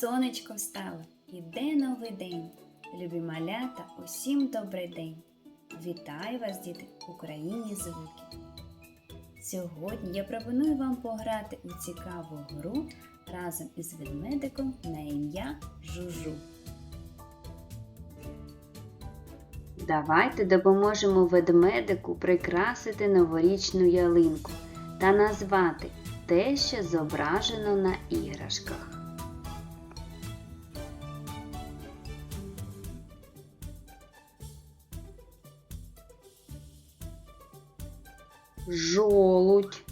Сонечко встало, іде новий день. Любі малята, усім добрий день. Вітаю вас, діти, в Україні звуки. Сьогодні я пропоную вам пограти у цікаву гру разом із ведмедиком на ім'я Жужу. Давайте допоможемо ведмедику прикрасити новорічну ялинку та назвати те, що зображено на іграшках. Жолудь.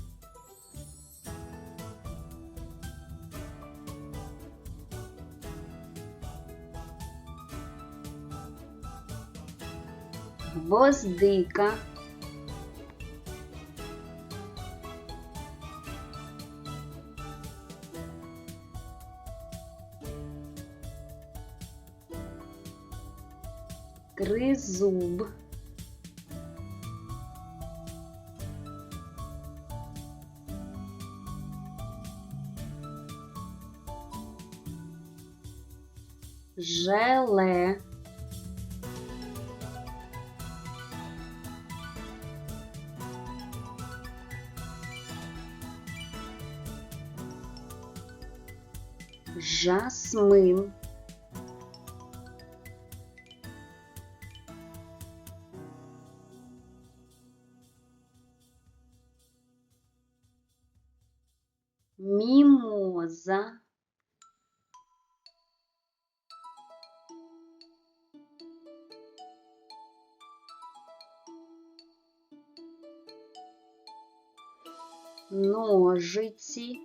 Гвоздика. Тризуб. Желе. Жасмин. Ножиці.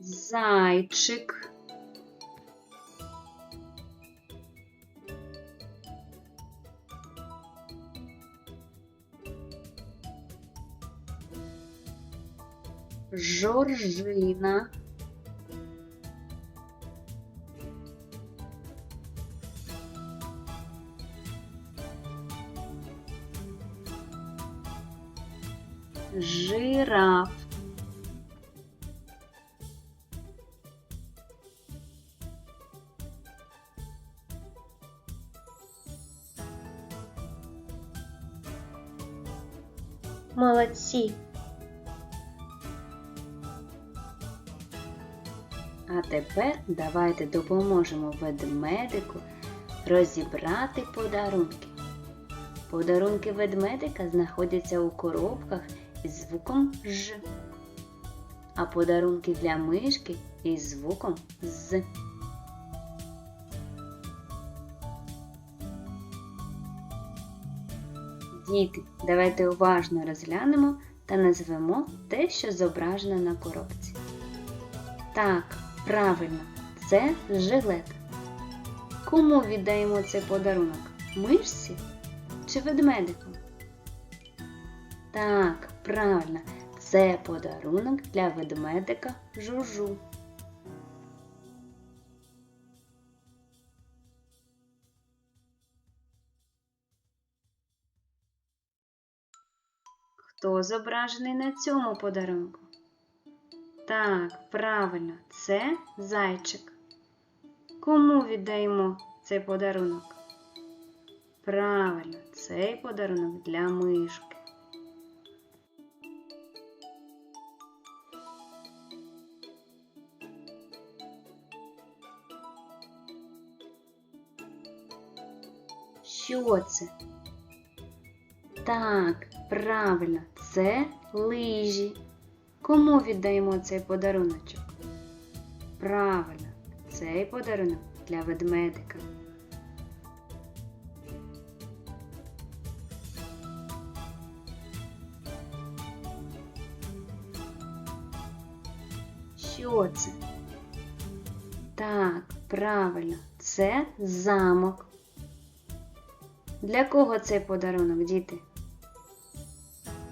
Зайчик. Жоржина. Жираф. Молодці! А тепер давайте допоможемо ведмедику розібрати подарунки. Подарунки ведмедика знаходяться у коробках із звуком Ж, а подарунки для мишки із звуком З. Діти, давайте уважно розглянемо та назвемо те, що зображено на коробці. Так, правильно, це жилет. Кому віддаємо цей подарунок? Мишці чи ведмедику? Так, правильно, це подарунок для ведмедика жужу. Хто зображений на цьому подарунку? Так, правильно, це зайчик. Кому віддаємо цей подарунок? Правильно, цей подарунок для мишки. Що це? Так, правильно, це лижі. Кому віддаємо цей подаруночок? Правильно, цей подарунок для ведмедика. Що це? Так, правильно, це замок. Для кого цей подарунок, діти?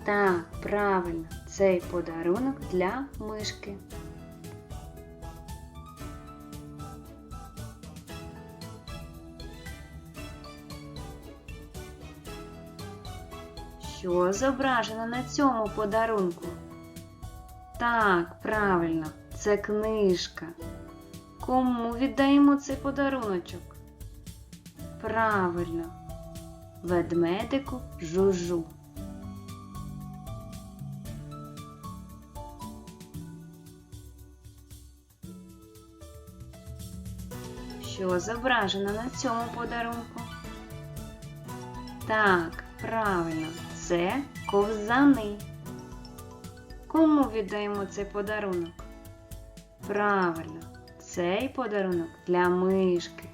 Так, правильно, цей подарунок для мишки. Що зображено на цьому подарунку? Так, правильно, це книжка. Кому віддаємо цей подаруночок? Правильно, ведмедику жужу. Що зображено на цьому подарунку? Так, правильно, це ковзани. Кому віддаємо цей подарунок? Правильно, цей подарунок для мишки.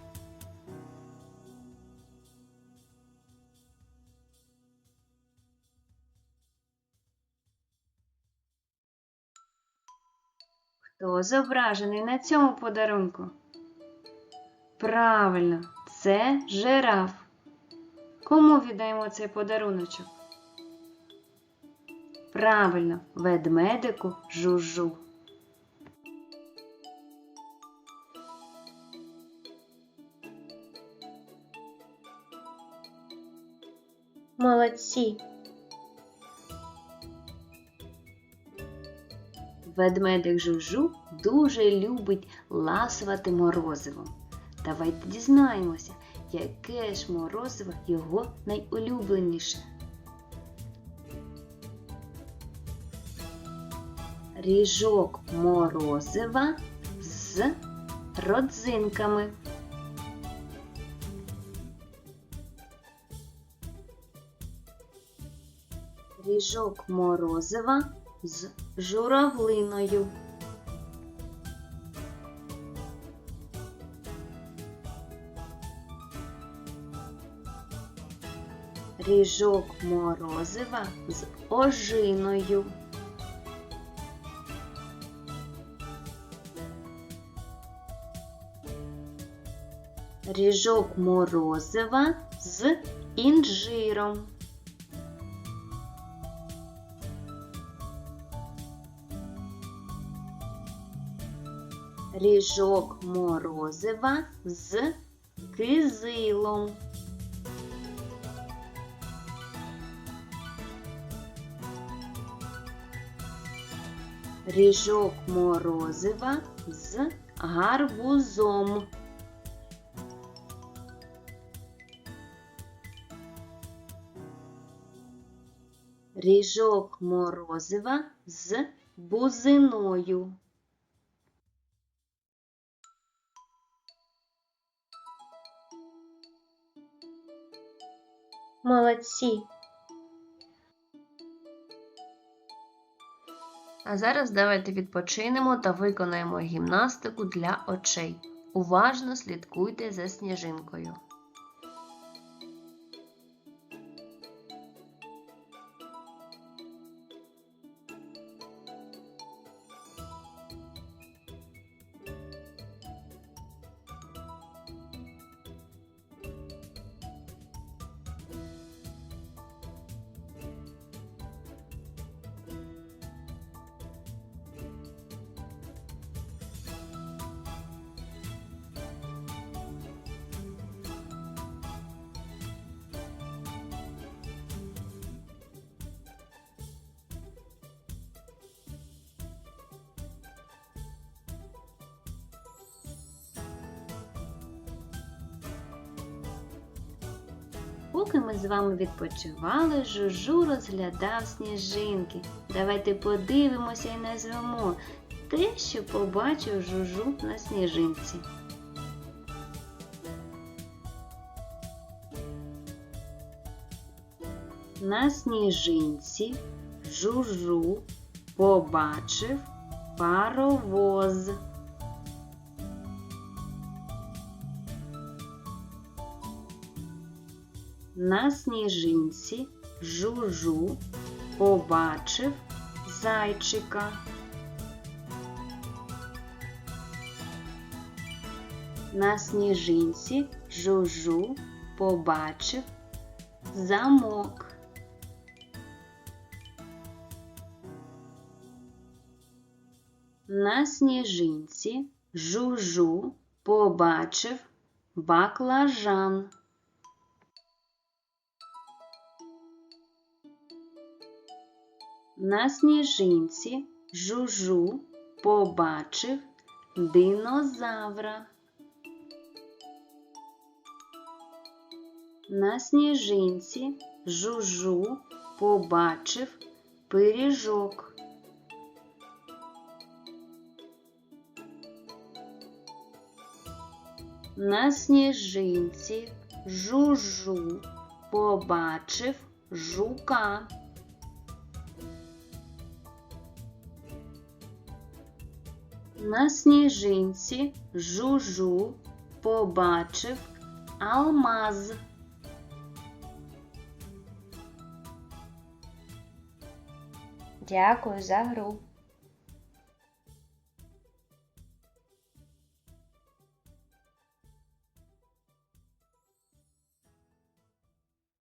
Хто зображений на цьому подарунку? Правильно, це жираф. Кому віддаємо цей подаруночок? Правильно, ведмедику жужу. Молодці. Ведмедик жужу дуже любить ласувати морозивом. Давайте дізнаємося, яке ж морозиво його найулюбленіше. Ріжок морозива з родзинками. Ріжок морозива з журавлиною. Ріжок морозива з ожиною. Ріжок морозива з інжиром. Ріжок морозива з кизилом. Ріжок морозива з гарбузом. Ріжок морозива з бузиною. Молодці. А зараз давайте відпочинемо та виконаємо гімнастику для очей. Уважно слідкуйте за сніжинкою. Поки ми з вами відпочивали, Жужу розглядав сніжинки. Давайте подивимося і назвемо те, що побачив Жужу на сніжинці. На сніжинці Жужу побачив паровоз. На сніжинці Жужу побачив зайчика. На сніжинці Жужу побачив замок. На сніжинці Жужу побачив баклажан. На сніжинці жужу побачив динозавра. На сніжинці жужу побачив пиріжок. На сніжинці жужу побачив жука. На сніжинці жужу побачив алмаз. Дякую за гру.